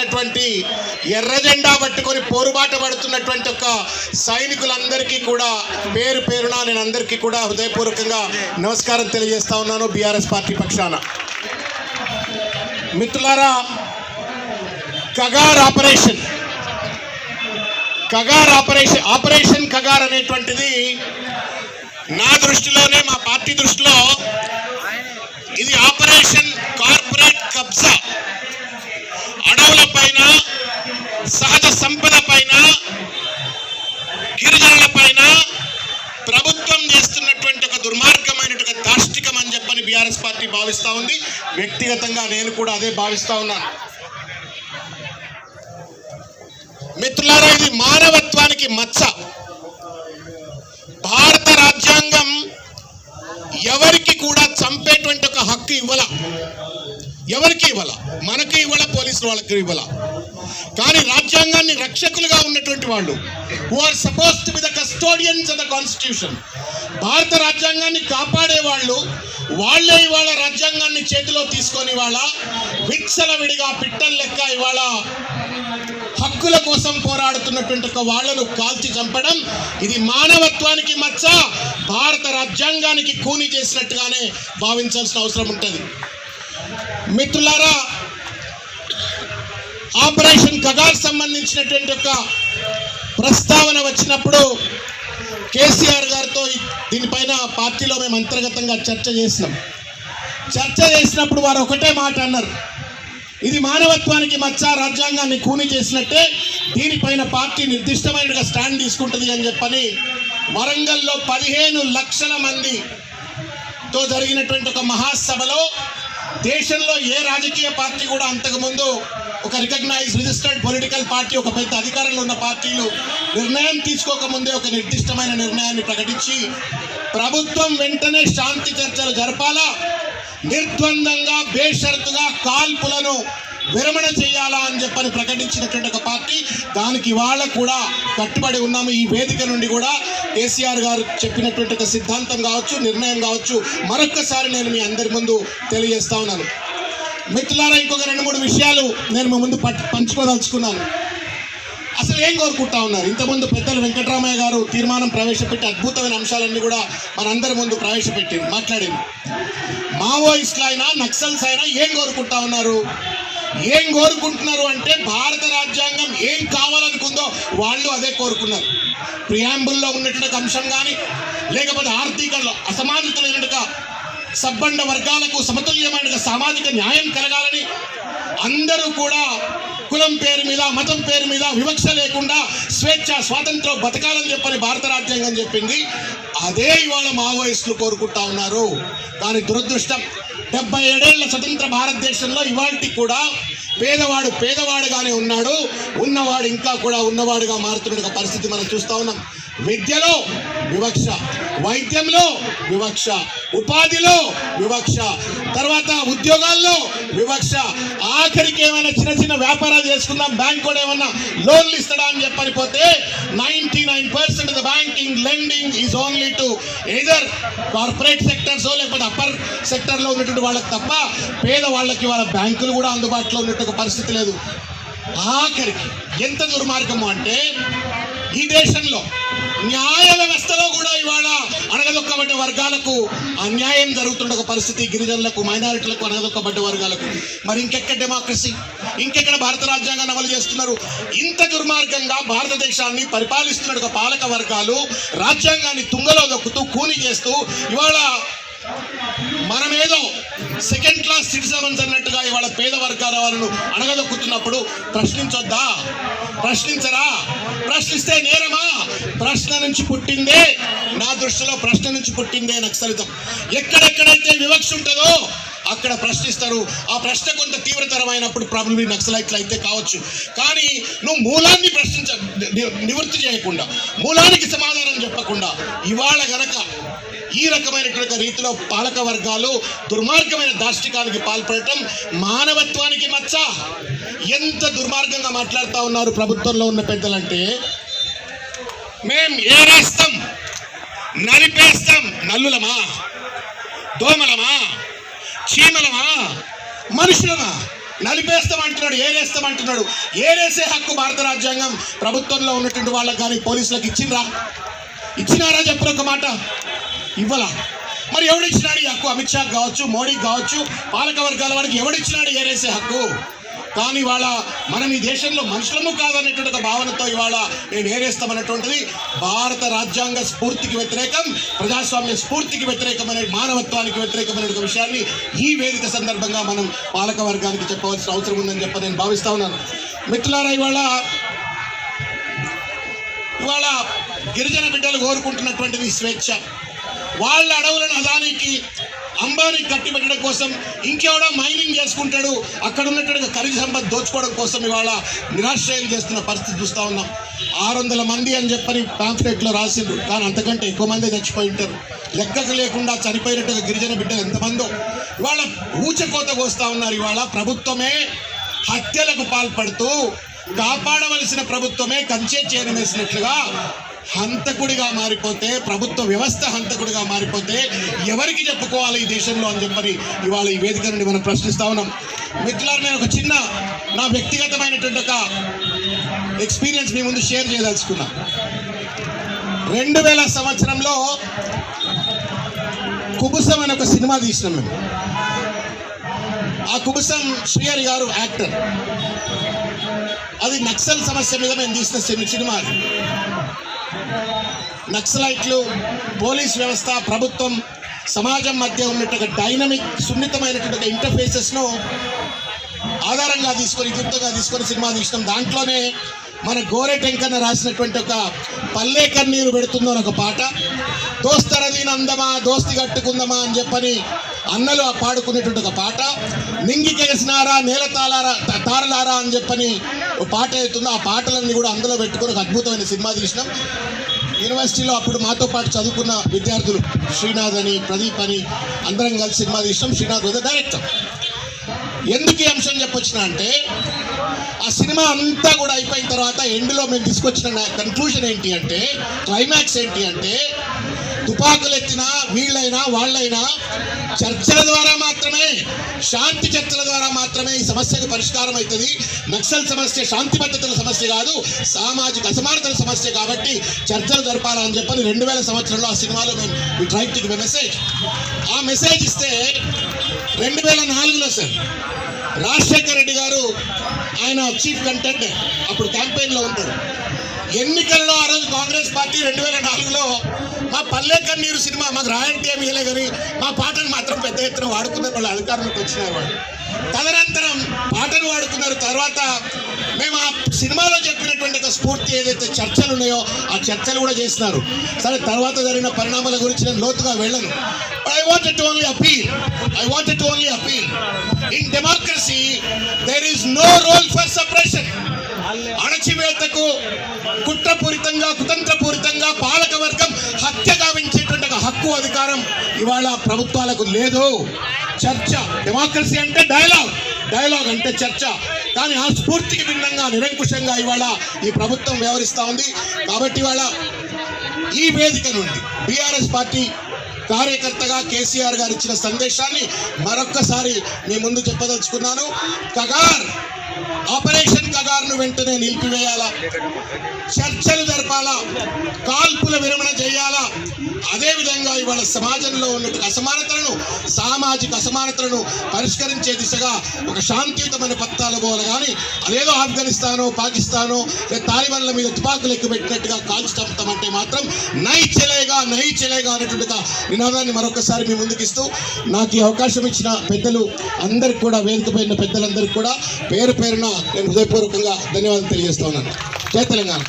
చేసినటువంటి ఎర్ర జెండా పట్టుకొని పోరుబాట పడుతున్నటువంటి ఒక సైనికులందరికీ కూడా పేరు పేరున నేను అందరికీ కూడా హృదయపూర్వకంగా నమస్కారం తెలియజేస్తా ఉన్నాను బీఆర్ఎస్ పార్టీ పక్షాన. మిత్రులారా Kagar operation. Kagar operation operation Kagar అనేటువంటిది నా దృష్టిలోనే మా పార్టీ దృష్టిలో ఇది ఆపరేషన్ కార్పొరేట్ కబ్జా. అడవుల పైన సహజ సంపద పైన గిరిజనుల పైన ప్రభుత్వం చేస్తున్నటువంటి ఒక దుర్మార్గమైనటువంటి దాష్టికం అని చెప్పని బీఆర్ఎస్ పార్టీ భావిస్తూ ఉంది. వ్యక్తిగతంగా నేను కూడా అదే భావిస్తూ ఉన్నాను. మిత్రులారా ఇది మానవత్వానికి మచ్చ. భారత రాజ్యాంగం ఎవరికి కూడా చంపేటువంటి ఒక హక్కు ఇవ్వాల ఎవరికి ఇవ్వాల మనకి ఇవ్వాల పోలీసులు వాళ్ళకి ఇవ్వాల కానీ రాజ్యాంగాన్ని రక్షకులుగా ఉన్నటువంటి వాళ్ళు who are suppose to be the custodians of the constitution భారత రాజ్యాంగాన్ని కాపాడే వాళ్ళు వాళ్ళే ఇవాళ రాజ్యాంగాన్ని చేతిలో తీసుకొని ఇవాళ విక్సల విడిగా పిట్టలు లెక్క ఇవాళ హక్కుల కోసం పోరాడుతున్నటువంటి ఒక వాళ్ళను కాల్చి చంపడం ఇది మానవత్వానికి మచ్చ భారత రాజ్యాంగానికి కూని చేసినట్టుగానే భావించాల్సిన అవసరం ఉంటుంది. మిత్రులారా ఆపరేషన్ కగార్ సంబంధించినటువంటి ఒక ప్రస్తావన వచ్చినప్పుడు కేసీఆర్ గారితో దీనిపైన పార్టీలో మేము అంతర్గతంగా చర్చ చేసినాం. చర్చ చేసినప్పుడు వారు ఒకటే మాట అన్నారు. ఇది మానవత్వానికి మచ్చ రాజ్యాంగాన్ని కూని చేసినట్టే దీనిపైన పార్టీ నిర్దిష్టమైనగా స్టాండ్ తీసుకుంటుంది అని చెప్పని వరంగల్లో పదిహేను లక్షల మందితో జరిగినటువంటి ఒక మహాసభలో దేశంలో ఏ రాజకీయ పార్టీ కూడా అంతకుముందు ఒక రికగ్నైజ్ రిజిస్టర్డ్ పొలిటికల్ పార్టీ ఒక పెద్ద అధికారంలో ఉన్న పార్టీలు నిర్ణయం తీసుకోకముందే ఒక నిర్దిష్టమైన నిర్ణయాన్ని ప్రకటించి ప్రభుత్వం వెంటనే శాంతి చర్చలు జరపాలా? నిర్ద్వందంగా బేషరతుగా కాల్పులను విరమణ చేయాలా అని చెప్పని ప్రకటించినటువంటి ఒక పార్టీ దానికి ఇవాళ కూడా కట్టుబడి ఉన్నాము. ఈ వేదిక నుండి కూడా కేసీఆర్ గారు చెప్పినటువంటి ఒక సిద్ధాంతం కావచ్చు నిర్ణయం కావచ్చు మరొక్కసారి నేను మీ అందరి ముందు తెలియజేస్తా ఉన్నాను. మిత్రులారా ఇంకొక రెండు మూడు విషయాలు నేను మీ ముందు పంచుకోదలుచుకున్నాను. అసలు ఏం కోరుకుంటా ఉన్నారు? ఇంతకుముందు పెద్దలు వెంకటరామయ్య గారు తీర్మానం ప్రవేశపెట్టి అద్భుతమైన అంశాలన్నీ కూడా మనందరి ముందు ప్రవేశపెట్టింది మాట్లాడింది. మావోయిస్టులు అయినా నక్సల్స్ అయినా ఏం కోరుకుంటా ఉన్నారు? ఏం కోరుకుంటున్నారు అంటే భారత రాజ్యాంగం ఏం కావాలనుకుందో వాళ్ళు అదే కోరుకున్నారు. ప్రియాంబుల్లో ఉన్నటువంటి అంశం కానీ లేకపోతే ఆర్థిక అసమానతలైనట్టుగా సబ్బండ వర్గాలకు సమతుల్యమైన సామాజిక న్యాయం కలగాలని అందరూ కూడా కులం పేరు మీద మతం పేరు మీద వివక్ష లేకుండా స్వేచ్ఛ స్వాతంత్రం బతకాలని చెప్పని భారత రాజ్యాంగం చెప్పింది. అదే ఇవాళ మావోయిస్టులు కోరుకుంటా ఉన్నారు. దాని దురదృష్టం డెబ్బై ఏడేళ్ళ స్వతంత్ర భారతదేశంలో ఇవాళకి కూడా పేదవాడు పేదవాడుగానే ఉన్నాడు. ఉన్నవాడు ఇంకా కూడా ఉన్నవాడుగా మారుతున్న పరిస్థితి మనం చూస్తా ఉన్నాం. విద్యలో వివక్ష వైద్యంలో వివక్ష ఉపాధిలో వివక్ష తర్వాత ఉద్యోగాల్లో వివక్ష. ఆఖరికి ఏమైనా చిన్న చిన్న వ్యాపారాలు చేసుకుందాం బ్యాంక్ కూడా ఏమన్నా లోన్లు ఇస్తాడా అని చెప్పని పోతే ninety nine percent the banking lending is only to either corporate sectors లేకపోతే అప్పర్ సెక్టర్లో ఉన్నటువంటి వాళ్ళకి తప్ప పేద వాళ్ళకి వాళ్ళ బ్యాంకులు కూడా అందుబాటులో ఉన్నట్టు ఒక పరిస్థితి లేదు. ఆఖరికి ఎంత దుర్మార్గము అంటే ఈ దేశంలో న్యాయ వ్యవస్థలో కూడా ఇవాళ అణగదొక్కబడ్డ వర్గాలకు అన్యాయం జరుగుతున్న ఒక పరిస్థితి గిరిజనులకు మైనారిటీలకు అణగదొక్కబడ్డ వర్గాలకు మరి ఇంకెక్కడ డెమోక్రసీ ఇంకెక్కడ భారత రాజ్యాంగాన్ని అమలు చేస్తున్నారు? ఇంత దుర్మార్గంగా భారతదేశాన్ని పరిపాలిస్తున్న ఒక పాలక వర్గాలు రాజ్యాంగాన్ని తుంగలో దొక్కుతూ కూని చేస్తూ ఇవాళ మనమేదో సెకండ్ క్లాస్ సిటిజన్స్ అన్నట్టుగా ఇవాళ పేద వర్గాల వాళ్ళను అణగదొక్కుతున్నప్పుడు ప్రశ్నించొద్దా? ప్రశ్నించరా? ప్రశ్నిస్తే నేరమా? ప్రశ్న నుంచి పుట్టిందే. నా దృష్టిలో ప్రశ్న నుంచి పుట్టిందే నక్సలితం ఎక్కడెక్కడైతే వివక్ష ఉంటుందో అక్కడ ప్రశ్నిస్తారు. ఆ ప్రశ్న కొంత తీవ్రతరమైనప్పుడు ప్రాబ్లమ్ నక్సలైట్లు అయితే కావచ్చు. కానీ నువ్వు మూలాన్ని ప్రశ్నించ ని- నివృత్తి చేయకుండా మూలానికి సమాధానం చెప్పకుండా ఇవాళ గనక ఈ రకమైనటువంటి రీతిలో పాలక వర్గాలు దుర్మార్గమైన దాష్టికానికి పాల్పడటం మానవత్వానికి మచ్చ. ఎంత దుర్మార్గంగా మాట్లాడుతూ ఉన్నారు ప్రభుత్వంలో ఉన్న పెద్దలంటే? మేం ఏరేస్తాం నలిపేస్తాం. నల్లులమా? దోమలమా? చీమలమా? మనుషులమా? నలిపేస్తాం అంటున్నాడు ఏరేస్తాం అంటున్నాడు. ఏరేసే హక్కు భారత రాజ్యాంగం ప్రభుత్వంలో ఉన్నటువంటి వాళ్ళకి కానీ పోలీసులకు ఇచ్చిండ్రా? ఇచ్చినారా చెప్పరు ఒక మాట? ఇవ్వాల? మరి ఎవడిచ్చినాడు ఈ హక్కు? అమిత్ షా కావచ్చు మోడీకి కావచ్చు పాలక వర్గాల వారికి ఎవడిచ్చినాడు ఏరేసే హక్కు? కానీ ఇవాళ మనం ఈ దేశంలో మనుషులము కాదనేటువంటి ఒక భావనతో ఇవాళ మేము ఏరేస్తామన్నటువంటిది భారత రాజ్యాంగ స్ఫూర్తికి వ్యతిరేకం ప్రజాస్వామ్య స్ఫూర్తికి వ్యతిరేకమైన మానవత్వానికి వ్యతిరేకమైన ఒక విషయాన్ని ఈ వేదిక సందర్భంగా మనం పాలక వర్గానికి చెప్పవలసిన అవసరం ఉందని చెప్పి నేను భావిస్తా ఉన్నాను. మిత్రులారా ఇవాళ ఇవాళ గిరిజన బిడ్డలు కోరుకుంటున్నటువంటిది స్వేచ్ఛ. వాళ్ళ అడవులను అదానికి అంబానికి కట్టిపెట్టడం కోసం ఇంకెవడో మైనింగ్ చేసుకుంటాడు. అక్కడ ఉన్నటువంటి ఖనిజ సంపద దోచుకోవడం కోసం ఇవాళ నిరాశ్రయం చేస్తున్న పరిస్థితి చూస్తూ ఉన్నాం. ఆరు వందల మంది అని చెప్పని పాంఫ్లెట్లో రాసిండ్రు. కానీ అంతకంటే ఎక్కువ మంది చచ్చిపోయి ఉంటారు. లెక్కకు లేకుండా చనిపోయినట్టుగా గిరిజన బిడ్డలు ఎంతమందో. ఇవాళ ఊచకోత కోస్తా ఉన్నారు. ఇవాళ ప్రభుత్వమే హత్యలకు పాల్పడుతూ కాపాడవలసిన ప్రభుత్వమే కంచే చేరవేసినట్లుగా హంతకుడిగా మారిపోతే ప్రభుత్వ వ్యవస్థ హంతకుడిగా మారిపోతే ఎవరికి చెప్పుకోవాలి ఈ దేశంలో అని చెప్పని ఇవాళ ఈ వేదిక నుండి మనం ప్రశ్నిస్తా ఉన్నాం. మిత్రులారు నేను ఒక చిన్న నా వ్యక్తిగతమైనటువంటి ఒక ఎక్స్పీరియన్స్ మీ ముందు షేర్ చేయదలుచుకున్నా. రెండు వేల సంవత్సరంలో కుబుసం అనే ఒక సినిమా తీసినాం మేము. ఆ కుబుసం శ్రీహరి గారు యాక్టర్. అది నక్సల్ సమస్య మీద మేము తీసిన సిని- సినిమా అది. నక్సలైట్లు పోలీస్ వ్యవస్థ ప్రభుత్వం సమాజం మధ్య ఉన్నటువంటి డైనమిక్ సున్నితమైనటువంటి ఇంటర్ఫేసెస్ను ఆధారంగా తీసుకొని గుర్తుగా తీసుకొని సినిమా తీసినాం. దాంట్లోనే మన గోరె టెంకన్న రాసినటువంటి ఒక పల్లె కన్నీరు పెడుతుందో ఒక పాట. దోస్తరదీన అందమా దోస్తి కట్టుకుందమా అని చెప్పని అన్నలు ఆ పాడుకునేటువంటి ఒక పాట. నింగి కేసినారా నేల తాలారా తారలారా అని చెప్పని పాట అవుతుందో ఆ పాటలన్నీ కూడా అందులో పెట్టుకొని ఒక అద్భుతమైన సినిమా తీసినాం. యూనివర్సిటీలో అప్పుడు మాతో పాటు చదువుకున్న విద్యార్థులు శ్రీనాథ్ అని ప్రదీప్ అని అందరం కలిసి సినిమా తీసినాం. శ్రీనాథ్ వద్ద డైరెక్టర్ ఎందుకు ఈ అంశం చెప్పొచ్చిన అంటే ఆ సినిమా అంతా కూడా అయిపోయిన తర్వాత ఎండ్లో మేము తీసుకొచ్చిన కన్క్లూజన్ ఏంటి అంటే క్లైమాక్స్ ఏంటి అంటే తుపాకులు ఎత్తినా వీళ్ళైనా వాళ్ళైనా చర్చల ద్వారా మాత్రమే శాంతి చర్చల ద్వారా మాత్రమే ఈ సమస్యకు పరిష్కారం అవుతుంది. నక్సల్ సమస్య శాంతి భద్రతల సమస్య కాదు సామాజిక అసమానతల సమస్య కాబట్టి చర్చలు జరపాలని చెప్పని రెండు వేల సంవత్సరంలో ఆ సినిమాలో మేము ట్రై టు మెసేజ్ ఆ మెసేజ్ ఇస్తే రెండు వేల నాలుగులో సార్ రాజశేఖర రెడ్డి గారు ఆయన చీఫ్ కంటెంట్ అప్పుడు క్యాంపెయిన్లో ఉంటారు ఎన్నికల్లో ఆ రోజు కాంగ్రెస్ పార్టీ రెండు వేల నాలుగులో మా పల్లె కన్నీరు సినిమా మాకు రాయంటీ ఏమీ ఇవ్వలే కానీ మా పాటను మాత్రం పెద్ద ఎత్తున వాడుకున్నారు వాళ్ళు అధికారంలోకి వచ్చినారు వాళ్ళు. తదనంతరం పాటను వాడుకున్నారు. తర్వాత మేము ఆ సినిమాలో చెప్పినటువంటి ఒక స్ఫూర్తి ఏదైతే చర్చలు ఉన్నాయో ఆ చర్చలు కూడా చేస్తున్నారు సరే తర్వాత జరిగిన పరిణామాల గురించి నేను లోతుగా వెళ్ళను. I want it only appeal I want it only appeal in democracy there is no role for separation అణచివేతకు కుట్రపూరితంగా కుతంత్రపూరితంగా పాలక వర్గం హత్య గావించేటువంటి హక్కు అధికారం ఇవాళ ప్రభుత్వాలకు లేదు. చర్చ డెమోక్రసీ అంటే డైలాగ్ డైలాగ్ అంటే చర్చ. కానీ ఆ స్ఫూర్తికి భిన్నంగా నిరంకుశంగా ఇవాళ ఈ ప్రభుత్వం వ్యవహరిస్తూ ఉంది. కాబట్టి ఇవాళ ఈ వేదిక నుండి బీఆర్ఎస్ పార్టీ కార్యకర్తగా కేసీఆర్ గారు ఇచ్చిన సందేశాన్ని మరొక్కసారి మీ ముందు చెప్పదలుచుకున్నాను. కగార్! ఆపరేషన్ కగార్ను వెంటనే నిలిపివేయాలా? చర్చలు జరపాలా? కాల్పుల విరమణ చేయాలా? అదేవిధంగా ఇవాళ సమాజంలో ఉన్నటువంటి అసమానతలను సామాజిక అసమానతలను పరిష్కరించే దిశగా ఒక శాంతియుతమైన పత్రాలు పోవాలి. కానీ అదేదో ఆఫ్ఘనిస్తానో పాకిస్తానో లేదా తాలిబాన్ల మీద తుపాకులు ఎక్కువ పెట్టినట్టుగా కాల్చి చంపుతామంటే మాత్రం నై చెలేగా నై చెలేగా అనేటువంటి నినాదాన్ని మరొకసారి మీ ముందుకిస్తూ నాకు ఈ అవకాశం ఇచ్చిన పెద్దలు అందరికి కూడా వేదిక పెద్దలందరికీ కూడా పేరు పేరున నేను హృదయపూర్వకంగా ధన్యవాదాలు తెలియజేస్తా ఉన్నాను. జై తెలంగాణ.